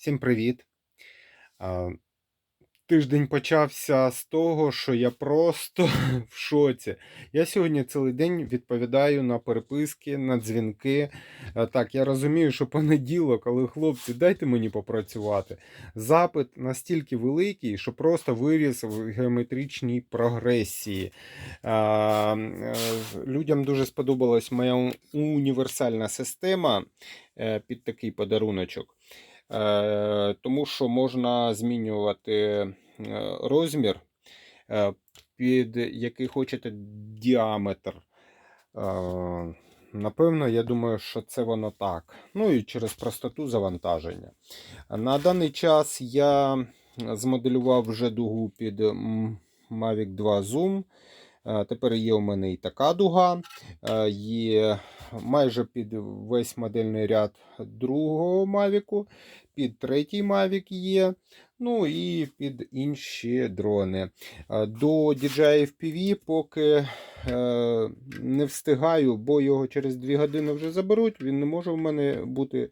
Всім привіт! Тиждень почався з того, що я просто в шоці. Я сьогодні цілий день відповідаю на переписки, на дзвінки. Так, я розумію, що понеділок, але хлопці, дайте мені попрацювати. Запит настільки великий, що просто виріс в геометричній прогресії. Е, Людям дуже сподобалась моя універсальна система е, під такий подаруночок. Е, тому що можна змінювати е, розмір, е, під який хочете діаметр. Напевно, я думаю, що це воно так. Ну і через простоту завантаження. На даний час я змоделював вже дугу під Mavic 2 Zoom. Е, Тепер є у мене і така дуга, е, є майже під весь модельний ряд другого Mavic, під третій Mavic є, ну і під інші дрони. Е, До DJI FPV поки не встигаю, бо його через 2 години вже заберуть. Він не може в мене бути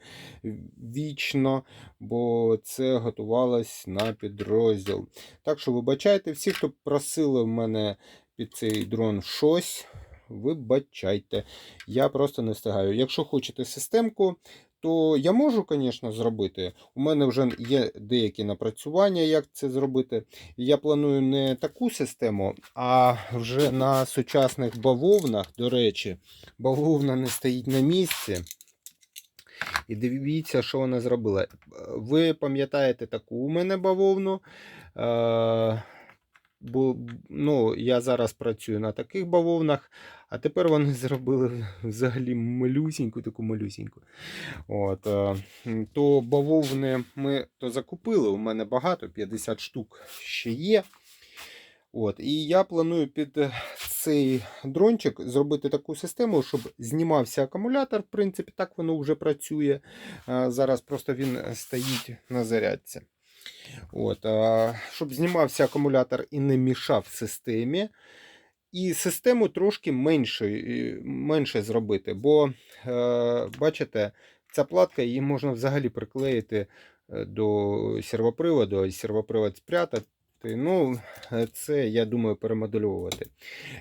вічно, бо це готувалось на підрозділ. Так що вибачайте, всі, хто просили в мене під цей дрон щось, вибачайте. Я просто не встигаю. Якщо хочете системку, то я можу, звісно, зробити. У мене вже є деякі напрацювання, як це зробити. Я планую не таку систему, а вже на сучасних бавовнах, до речі, бавовна не стоїть на місці. І дивіться, що вона зробила. Ви пам'ятаєте таку у мене бавовну. Е, Бо ну, я зараз працюю на таких бавовнах, а тепер вони зробили взагалі малюсіньку, таку малюсіньку. От, е, То бавовни ми то закупили. У мене багато, 50 штук ще є. От, І я планую під цей дрончик зробити таку систему, щоб знімався акумулятор. В принципі, так воно вже працює. Е, Зараз просто він стоїть на зарядці. От, а, Щоб знімався акумулятор і не мішав системі. І систему трошки менше менше зробити. Бо, е, бачите, ця платка її можна взагалі приклеїти е, до сервоприводу, а сервопривод спрятати. Ну, Це, я думаю, перемодельовувати.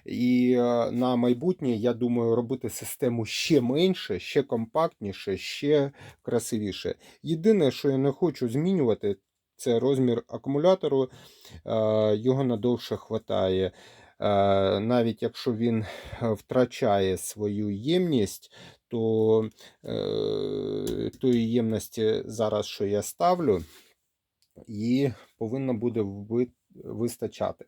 І е, на майбутнє, я думаю, робити систему ще менше, ще компактніше, ще красивіше. Єдине, що я не хочу змінювати, це розмір акумулятору, е, його надовше хватає. Е, навіть якщо він втрачає свою ємність, то тої ємності зараз, що я ставлю, її повинно буде вистачати.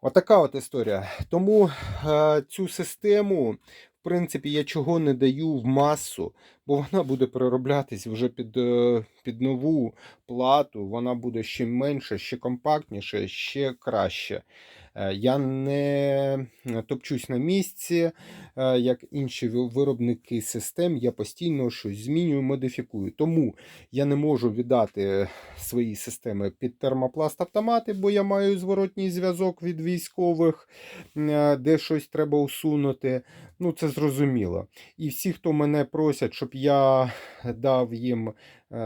Отака от історія. Тому е, цю систему, в принципі, я чого не даю в масу, бо вона буде перероблятись вже під е, під нову плату, вона буде ще менше, ще компактніше, ще краще. Е, я не топчусь на місці, е, як інші виробники систем, я постійно щось змінюю, модифікую. Тому я не можу віддати свої системи під термопласт автомати, бо я маю зворотній зв'язок від військових, е, де щось треба усунути. Ну, це зрозуміло. І всі, хто мене просять, щоб я дав їм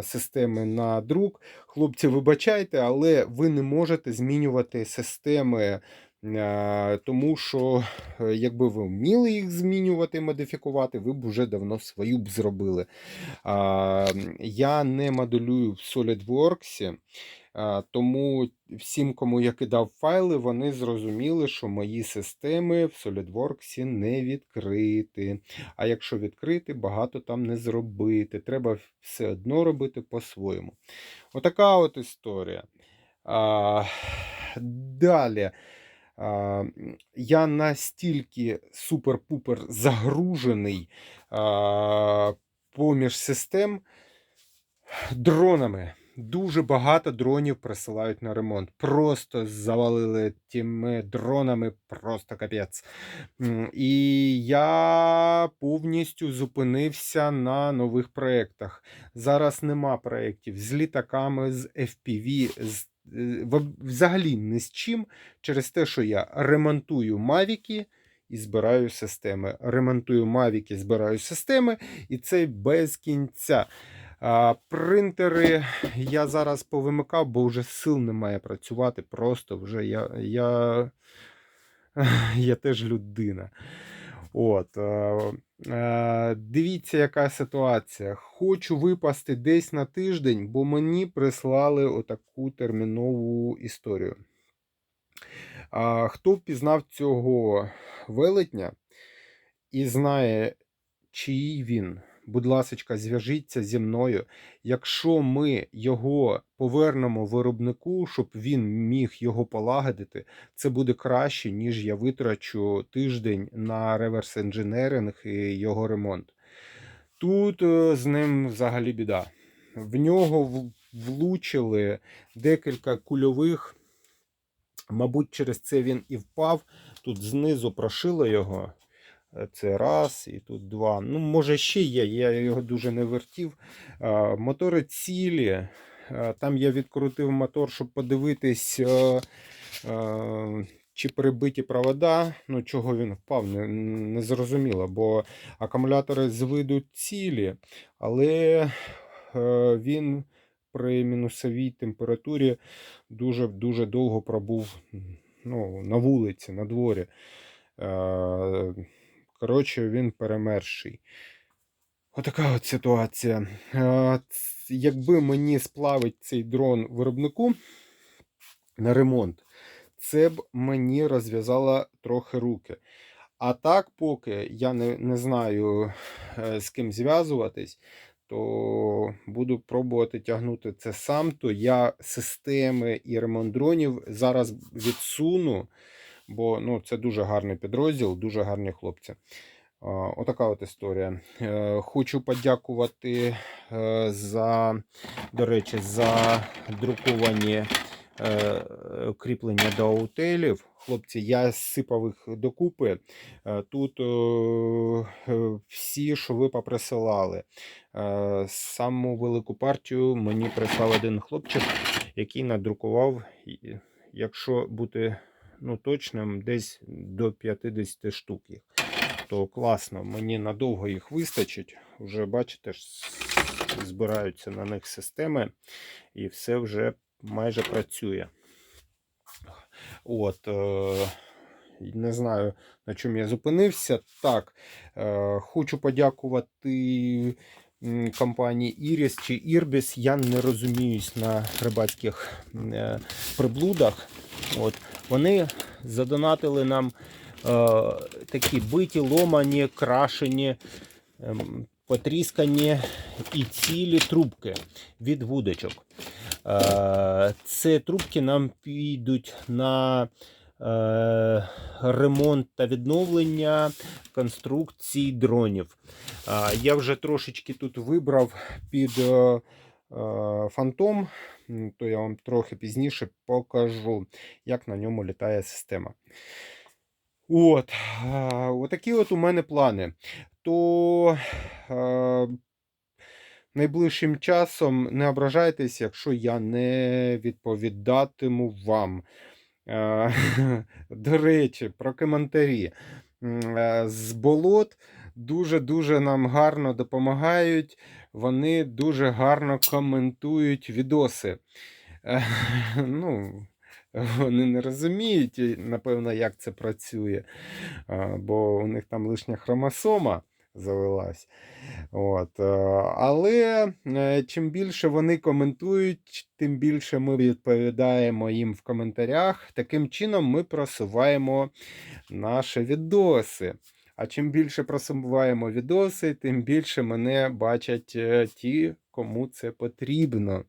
системи на друк, хлопці, вибачайте, але ви не можете змінювати системи. Тому що, е, якби ви вміли їх змінювати, модифікувати, ви б вже давно свою б зробили. Я не моделюю в SolidWorks, тому всім, кому я кидав файли, вони зрозуміли, що мої системи в SolidWorks не відкрити. А якщо відкрити, багато там не зробити. Треба все одно робити по-своєму. Отака от історія. Далі. Я настільки супер-пупер загружений поміж систем дронами. Дуже багато дронів присилають на ремонт. Просто завалили тими дронами, просто капець. І я повністю зупинився на нових проєктах. Зараз нема проєктів з літаками, з FPV, з взагалі ні з чим через те, що я ремонтую мавіки і збираю системи. Ремонтую мавіки, збираю системи, і це без кінця. А, принтери я зараз повимикав, бо вже сил немає працювати. Просто вже я, я, я теж людина. От, е, е, Дивіться, яка ситуація. Хочу випасти десь на тиждень, бо мені прислали отаку термінову історію. А, Хто впізнав цього велетня і знає, чий він, будь ласка, зв'яжіться зі мною. Якщо ми його повернемо виробнику, щоб він міг його полагодити, це буде краще, ніж я витрачу тиждень на реверс інженеринг і його ремонт. Тут е, з ним взагалі біда. В нього влучили декілька кульових. Мабуть, через це він і впав. Тут знизу прошило його. Це раз, і тут два. Ну, може, ще є, я його дуже не вертів. Мотори цілі. Там я відкрутив мотор, щоб подивитись, е, е, чи перебиті провода. Ну, чого він впав, не, не зрозуміло, бо акумулятори з виду цілі, але е, він при мінусовій температурі дуже-дуже довго пробув ну, на вулиці, на дворі. Коротше, він перемерший. Отака от ситуація. Якби мені сплавить цей дрон виробнику на ремонт, це б мені розв'язало трохи руки. А так, поки я не, не знаю, е, з ким зв'язуватись, то буду пробувати тягнути це сам. То я системи і ремонт дронів зараз відсуну, бо ну, це дуже гарний підрозділ, дуже гарні хлопці. Отака от історія. Е, Хочу подякувати е, за, до речі, за друковані е, кріплення до аутелів. Хлопці, я сипав їх докупи. Тут всі, що ви поприсилали. Саму велику партію мені прислав один хлопчик, який надрукував, якщо бути ну, точним, десь до 50 штук їх. То класно, мені надовго їх вистачить. Вже бачите, збираються на них системи, і все вже майже працює. От, е, не знаю, на чому я зупинився. Так, е, хочу подякувати компанії Iris чи Irbis. Я не розуміюсь на рибацьких е, приблудах. От, вони задонатили нам е, такі биті, ломані, крашені, ем, потріскані і цілі трубки від вудочок. Це трубки нам підуть на ремонт та відновлення конструкцій дронів. Е, Я вже трошечки тут вибрав під е, е, фантом, то я вам трохи пізніше покажу, як на ньому літає система. От, е, отакі от у мене плани. То е, найближчим часом не ображайтесь, якщо я не відповідатиму вам. Е, До речі, про коментарі. Е, З болот дуже-дуже нам гарно допомагають. Вони дуже гарно коментують відоси. Е, Ну, вони не розуміють, напевно, як це працює, бо у них там лишня хромосома завелась. От. е, Але е, чим більше вони коментують, тим більше ми відповідаємо їм в коментарях. Таким чином ми просуваємо наші відоси. А чим більше просуваємо відоси, тим більше мене бачать е, ті, кому це потрібно.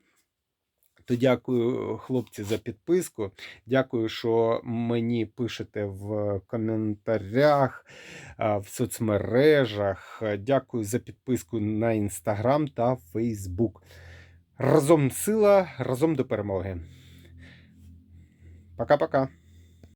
То дякую, хлопці, за підписку. Дякую, що мені пишете в коментарях, в соцмережах. Дякую за підписку на інстаграм та Фейсбук. Разом сила, разом до перемоги. Пока-пока.